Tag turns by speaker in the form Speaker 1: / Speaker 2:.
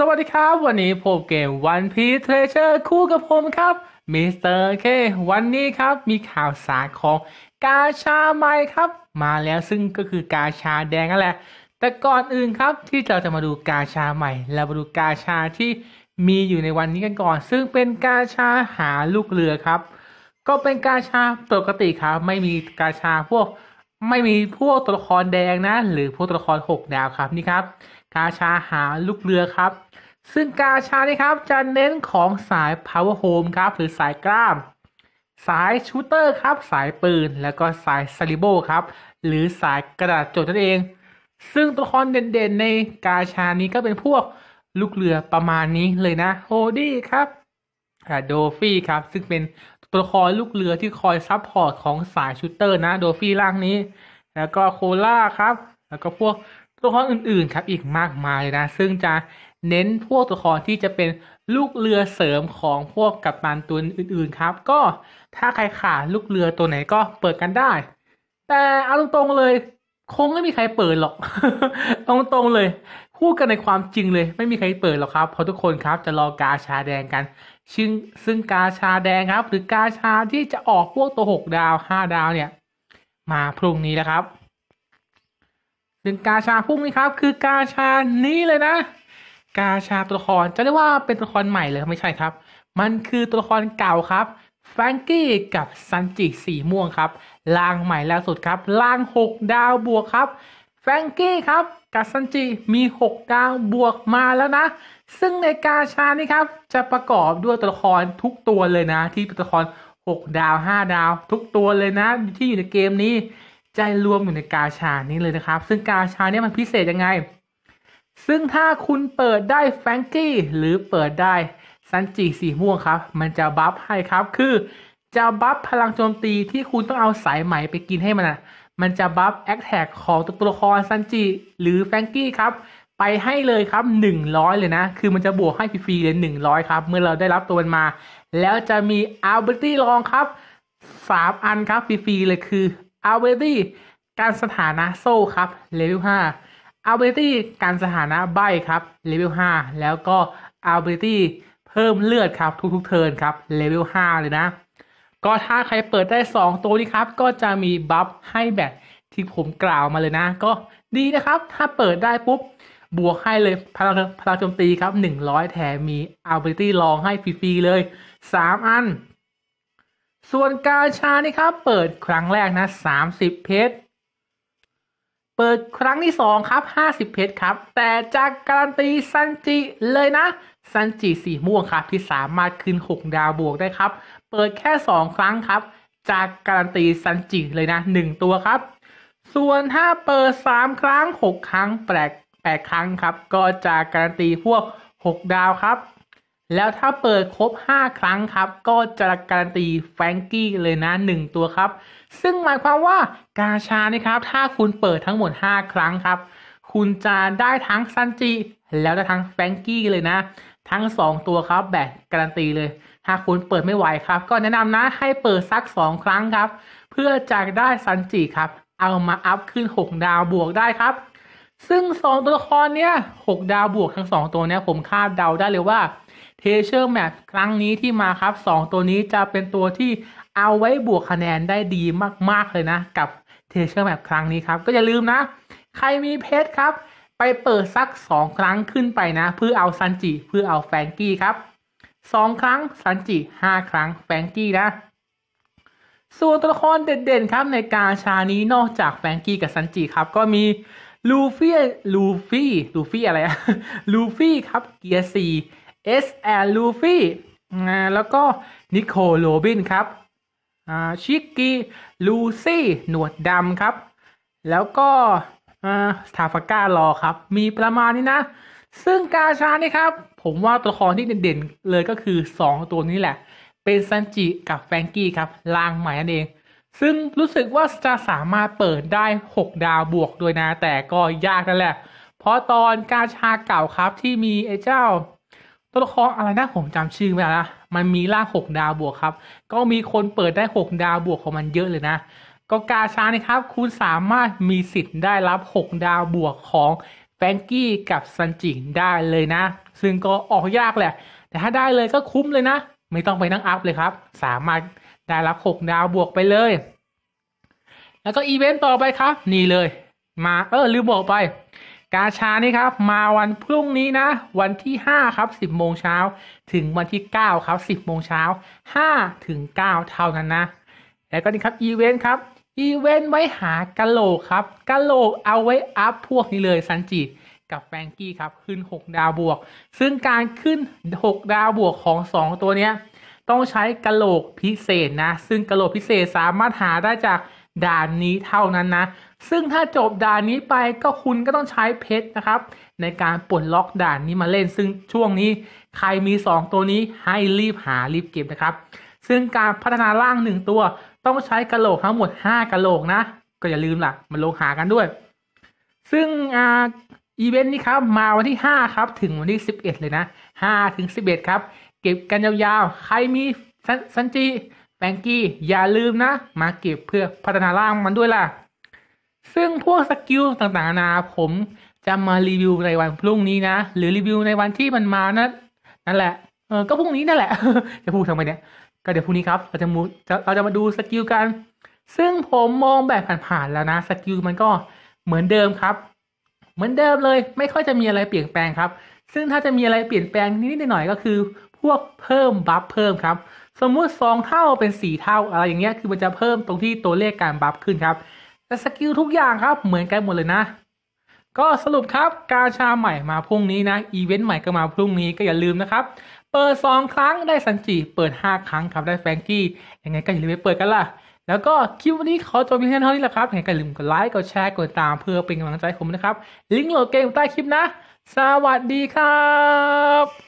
Speaker 1: สวัสดีครับ วันนี้ผมเกม One Piece Treasure คู่กับผมครับมิสเตอร์เควันนี้ครับมีข่าวสารของกาชาใหม่ครับ มาแล้วซึ่งก็คือกาชาแดงนั่นแหละ แต่ก่อนอื่นครับที่เราจะมาดูกาชาใหม่ เรามาดูกาชาที่มีอยู่ในวันนี้กันก่อน ซึ่งเป็นกาชาหาลูกเรือครับ ก็เป็นกาชาปกติครับ ไม่มีกาชาพวกไม่มีพวกตัวละครแดงนะ หรือพวกตัวละครหกดาวครับนี่ครับ กาชาหาลูกเรือครับ ซึ่งกาชานี่ครับจะเน้นของสาย power home ครับ หรือสายกล้าม สายชูเตอร์ครับ สายปืน แล้วก็สายซาริโบครับ หรือสายกระดาษจดนั่นเอง ซึ่งตัวละครเด่นๆในกาชานี้ก็เป็นพวกลูกเรือประมาณนี้เลยนะ โฮดี้ครับอ่าโดฟี่ครับ ซึ่งเป็นตัวละครลูกเรือที่คอยซับพอร์ตของสายชูเตอร์นะ โดฟี่ร่างนี้ แล้วก็โคล่าครับ แล้วก็พวก ตัวละครอื่นๆครับอีกมากมายนะ ซึ่งจะเน้นพวกตัวละครที่จะเป็นลูกเรือเสริมของพวกกัปตันตัวอื่นๆครับ ก็ถ้าใครขาดลูกเรือตัวไหนก็เปิดกันได้ แต่เอาตรงๆเลย คงไม่มีใครเปิดหรอกตรงๆเลย พูดกันในความจริงเลย ไม่มีใครเปิดหรอกครับเพราะทุกคนครับจะรอกาชาแดงกันซึ่งซึ่งกาชาแดงครับ หรือกาชาที่จะออกพวกตัวหกดาวห้าดาวเนี่ย มาพรุ่งนี้แล้วครับ ซึ่งกาชาพุ่งนี้ครับ คือกาชานี้เลยนะ กาชาตัวละครจะเรียกว่าเป็นตัวละครใหม่เลยไม่ใช่ครับ มันคือตัวละครเก่าครับแฟรงกี้กับซันจิสีม่วงครับล่างใหม่ล่าสุดครับล่างหกดาวบวกครับแฟรงกี้ครับกับซันจิมีหกดาวบวกมาแล้วนะ ซึ่งในกาชานี้ครับ จะประกอบด้วยตัวละครทุกตัวเลยนะ ที่เป็นตัวละครหกดาวห้าดาว ทุกตัวเลยนะ ที่อยู่ในเกมนี้ จะรวมอยู่ในกาชานี้เลยนะครับ ซึ่งกาชาเนี้มันพิเศษยังไง ซึ่งถ้าคุณเปิดได้แฟงกี้หรือเปิดได้ซันจิสีม่วงครับ มันจะบัฟให้ครับ คือจะบัฟพลังโจมตีที่คุณต้องเอาสายไหมไปกินให้มันอะ มันจะบัฟแอคแท็กของตัวละครซันจิหรือแฟงกี้ครับ ไปให้เลยครับ 100 เลยนะ คือมันจะบวกให้ฟรีๆเลย 100 ครับ เมื่อเราได้รับตัวมันมา แล้วจะมีอัลเบอร์ตี้ลองครับ 3 อันครับฟรีๆเลยคือ อัลเบอร์ตี้การสถานะโซ่ครับเลเวล5อัลเบอร์ตี้การสถานะใบครับเลเวล5แล้วก็อัลเบอร์ตี้เพิ่มเลือดครับทุกๆเทิร์นครับเลเวล5เลยนะ ก็ถ้าใครเปิดได้ 2 ตัวนี้ครับ ก็จะมีบัฟให้แบบที่ผมกล่าวมาเลยนะ ก็ดีนะครับ ถ้าเปิดได้ปุ๊บบวกให้เลยพลังพลังโจมตีครับ 100 แถมมีอัลเบอร์ตี้ลองให้ฟรี ๆ เลย 3 อัน ส่วนกาชานี่ครับ เปิดครั้งแรกนะ30เพชร เปิดครั้งที่2ครับ50เพชรครับ แต่จากการันตีซันจิเลยนะ ซันจิสีม่วงครับ ที่สามารถขึ้น6ดาวบวกได้ครับ เปิดแค่2ครั้งครับ จากการันตีซันจิเลยนะ1ตัวครับ ส่วนถ้าเปิด3ครั้ง6ครั้งแปลก8ครั้งครับ ก็จะการันตีพวก6ดาวครับ แล้วถ้าเปิดครบ 5 ครั้งครับ ก็จะการันตีแฟรงกี้เลยนะ 1 ตัวครับ ซึ่งหมายความว่ากาชานี่ครับ ถ้าคุณเปิดทั้งหมด 5 ครั้งครับ คุณจะได้ทั้งซันจิแล้วได้ทั้งแฟรงกี้เลยนะ ทั้ง 2 ตัวครับแบบการันตีเลย ถ้าคุณเปิดไม่ไหวครับ ก็แนะนำนะให้เปิดสัก 2 ครั้งครับ เพื่อจะได้ซันจิครับ เอามาอัพขึ้น 6 ดาวบวกได้ครับ ซึ่ง 2 ตัวละครเนี้ย6ดาวบวกทั้ง 2 ตัวเนี้ยผมคาดเดาได้เลยว่า เทเชอร์แมปครั้งนี้ที่มาครับ 2 ตัวนี้จะเป็นตัวที่เอาไว้บวกคะแนนได้ดีมาก ๆ เลยนะ กับเทเชอร์แมปครั้งนี้ครับ ก็อย่าลืมนะ ใครมีเพชรครับ ไปเปิดสัก 2 ครั้งขึ้นไปนะ เพื่อเอาซันจิเพื่อเอาแฟงกี้ครับ 2 ครั้งซันจิ5 ครั้งแฟงกี้นะส่วนตัวละครเด่นๆครับในการชานี้นอกจากแฟงกี้กับซันจิครับ ก็มีลูฟี่ลูฟี่ลูฟี่อะไรอะลูฟี่ครับเกียร์สี่ เอสแอลลูฟี่แล้วก็นิโคโรบินครับอ่าชิกกี้ลูซี่หนวดดำครับ แล้วก็อ่าสตาฟาก้ารอครับ มีประมาณนี้นะ ซึ่งกาชานี่ครับ ผมว่าตัวละครที่เด่นๆเลยก็คือ 2 ตัวนี้แหละ เป็นซันจิกับแฟงกี้ครับลางใหม่นั่นเอง ซึ่งรู้สึกว่าจะสามารถเปิดได้ 6 ดาวบวกด้วยนะ แต่ก็ยากนั่นแหละ เพราะตอนกาชาเก่าครับที่มีไอ้เจ้า ตัวละครอะไรนะผมจำชื่อไม่ได้ละมันมีล่าง6ดาวบวกครับ ก็มีคนเปิดได้6ดาวบวกของมันเยอะเลยนะ ก็กาชานี่ครับ คุณสามารถมีสิทธิ์ได้รับ6ดาวบวกของแฟงกี้กับซันจิได้เลยนะ ซึ่งก็ออกยากแหละ แต่ถ้าได้เลยก็คุ้มเลยนะ ไม่ต้องไปนั่งอัพเลยครับ สามารถได้รับ6ดาวบวกไปเลย แล้วก็อีเวนต์ต่อไปครับ นี่เลย มาเออลืมบอกไป กาชานี่ครับ มาวันพรุ่งนี้นะ วันที่ 5 ครับ 10 โมงเช้า ถึงวันที่ 9 ครับ 10 โมงเช้า 5 ถึง 9 เท่านั้นนะ แล้วก็นี่ครับ อีเวนต์ครับ อีเวนต์ไว้หากะโหลกครับกะโหลกเอาไว้อัพพวกนี้เลยซันจิกับแฟรงกี้ครับ ขึ้น 6 ดาวบวก ซึ่งการขึ้น 6 ดาวบวกของ 2 ตัวเนี้ยต้องใช้กะโหลกพิเศษนะ ซึ่งกะโหลกพิเศษสามารถหาได้จาก ด่านนี้เท่านั้นนะ ซึ่งถ้าจบด่านนี้ไปก็คุณก็ต้องใช้เพชรนะครับ ในการปลดล็อกด่านนี้มาเล่น ซึ่งช่วงนี้ใครมี 2 ตัวนี้ให้รีบหารีบเก็บนะครับ ซึ่งการพัฒนาร่างหนึ่งตัวต้องใช้กะโหลกทั้งหมด 5กะโหลกนะ ก็อย่าลืมล่ะมาลงหากันด้วย ซึ่งอ่าอีเวนต์นี้ครับมาวันที่ 5 ครับ ถึงวันที่ 11 เลยนะ5ถึง11 ครับ เก็บกันยาวๆ ใครมีซันจิ แฟรงกี้อย่าลืมนะ มาเก็บเพื่อพัฒนาร่างมันด้วยล่ะ ซึ่งพวกสกิลต่างๆนานาผมจะมารีวิวในวันพรุ่งนี้นะ หรือรีวิวในวันที่มันมานะนั่นแหละเออก็พรุ่งนี้นั่นแหละจะพูดทำไมเนี่ยก็เดี๋ยวพรุ่งนี้ครับเราจะมูเราจะมาดูสกิลกัน ซึ่งผมมองแบบผ่านๆแล้วนะสกิลมันก็เหมือนเดิมครับ เหมือนเดิมเลย ไม่ค่อยจะมีอะไรเปลี่ยนแปลงครับ ซึ่งถ้าจะมีอะไรเปลี่ยนแปลงนิดหน่อยก็คือ พวกเพิ่มบัฟเพิ่มครับ สมมุติสองเท่าเป็นสี่เท่าอะไรอย่างเงี้ยคือมันจะเพิ่มตรงที่ตัวเลขการบัฟขึ้นครับแต่สกิลทุกอย่างครับเหมือนกันหมดเลยนะ ก็สรุปครับกาชาใหม่มาพรุ่งนี้นะอีเวนต์ใหม่ก็มาพรุ่งนี้ก็อย่าลืมนะครับ เปิด 2 ครั้งได้ซันจิเปิด 5 ครั้งครับได้แฟงกี้ยังไงก็อย่าลืมไปเปิดกันล่ะ แล้วก็คลิปวันนี้ขอจบเพียงเท่านี้แหละครับยังไงก็อย่าลืมกดไลค์กดแชร์กดตามเพื่อเป็นกำลังใจผมนะครับลิงก์โหลดเกมใต้คลิปนะ สวัสดีครับ